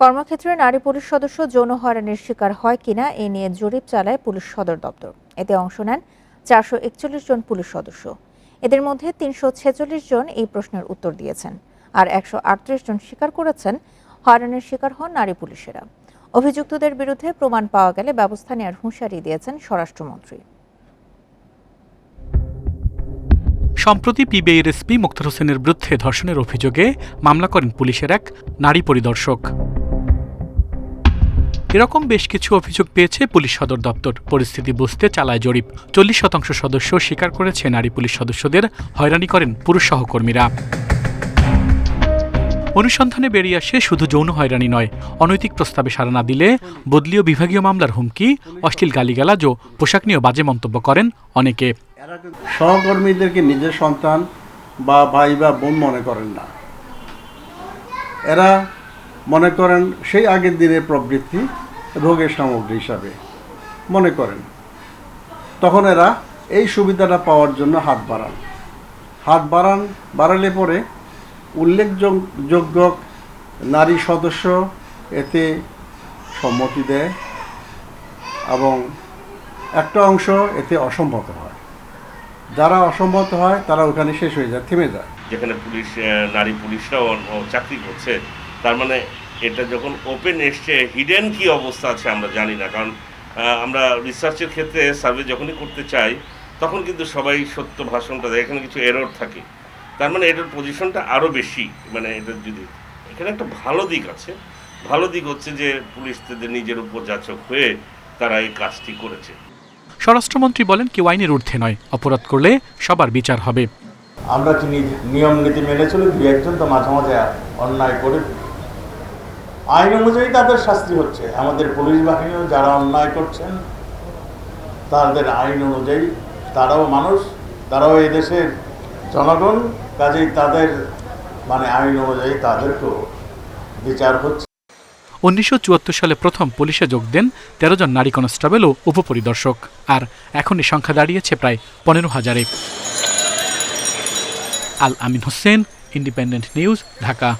কর্মক্ষেত্রে নারী পুলিশ সদস্য যৌন হয়রানির শিকার হয় কিনা এ নিয়ে জরিপ চালায় পুলিশ সদর দপ্তর। এতে অংশ নেন চারশো একচল্লিশ জন পুলিশ সদস্য। এদের মধ্যে তিনশো ছেচল্লিশ জন এই প্রশ্নের উত্তর দিয়েছেন আর একশো আটত্রিশ জন স্বীকার করেছেন হয়রানির শিকার হন নারী পুলিশেরা। অভিযুক্তদের বিরুদ্ধে প্রমাণ পাওয়া গেলে ব্যবস্থা নেওয়ার হুঁশিয়ারি দিয়েছেন স্বরাষ্ট্রমন্ত্রী। সম্প্রতি পিবিআইয়ের এসপি মুক্তার হোসেনের বিরুদ্ধে ধর্ষণের অভিযোগে মামলা করেন পুলিশের এক নারী পরিদর্শক। এরকম বেশ কিছু অভিযোগ পেয়েছে পুলিশ সদর দপ্তর। পরিস্থিতি বুঝতে চালায় জরিপ। চল্লিশ শতাংশ সদস্য স্বীকার করেছে নারী পুলিশ সদস্যদের হয়রানি করেন পুরুষ সহকর্মীরা। অনুসন্ধানে বেরিয়ে আসে শুধু যৌন হয়রানি নয়, অনৈতিক প্রস্তাবে সাড়া না দিলে বদলীয় বিভাগীয় মামলার হুমকি, অশ্লীল গালিগালাজ ও পোশাক নিয়েও বাজে মন্তব্য করেন অনেকে। সহকর্মীদেরকে নিজের সন্তান বা ভাই বা বোন মনে করেন না। এরা মনে করেন সেই আগের দিনের প্রবৃত্তি ভোগের সামগ্রী হিসাবে। মনে করেন। তখন এরা এই সুবিধাটা পাওয়ার জন্য হাত বাড়ান। হাত বাড়ান, বাড়ালে পরে উল্লেখযোগ্য নারী সদস্য এতে সম্মতি দেয় এবং একটা অংশ এতে অসম্মত হয়। যারা অসম্মত হয়, তারা ওখানে শেষ হয়ে যায়, থেমে যায়। যেখানে পুলিশ নারী পুলিশরাও চাকরি করছে তার মানে এটা যখন ওপেন এসছে হিডেন কি অবস্থা আছে আমরা জানি না। কারণ আমরা রিসার্চের ক্ষেত্রে সার্ভে যখনই করতে চাই তখন কিন্তু সবাই সত্য ভাষণটা দেয়। এখানে কিছু এরর থাকে। তার মানে এটার পজিশনটা আরও বেশি। মানে এটা যদি এখানে একটা ভালো দিক আছে। ভালো দিক হচ্ছে যে পুলিশ তাদের নিজের উপর যাচক হয়ে তারা এই কাজটি করেছে। স্বরাষ্ট্রমন্ত্রী বলেন কেউ আইনের ঊর্ধ্বে নয়। অপরাধ করলে সবার বিচার হবে। আমরা কি নিয়ম নীতি মেনে চলি দু একজন তো মাঝে মাঝে অন্যায় করে আইন অনুযায়ী তাদের শাস্তি হচ্ছে। আমাদের পুলিশ বাহিনীও যারা অন্যায় করছেন, তাদের আইন অনুযায়ী তারাও মানুষ, তারাও এই দেশের জনগণ, কাজেই তাদের মানে আইন অনুযায়ী তাদেরকেও বিচার হচ্ছে। উনিশশো চুয়াত্তর সালে প্রথম পুলিশে যোগ দেন তেরো জন নারী কনস্টেবল ও উপপরিদর্শক। আর এখন এই সংখ্যা দাঁড়িয়েছে প্রায় পনেরো হাজারে। Al Amin Hossain, independent news, Dhaka.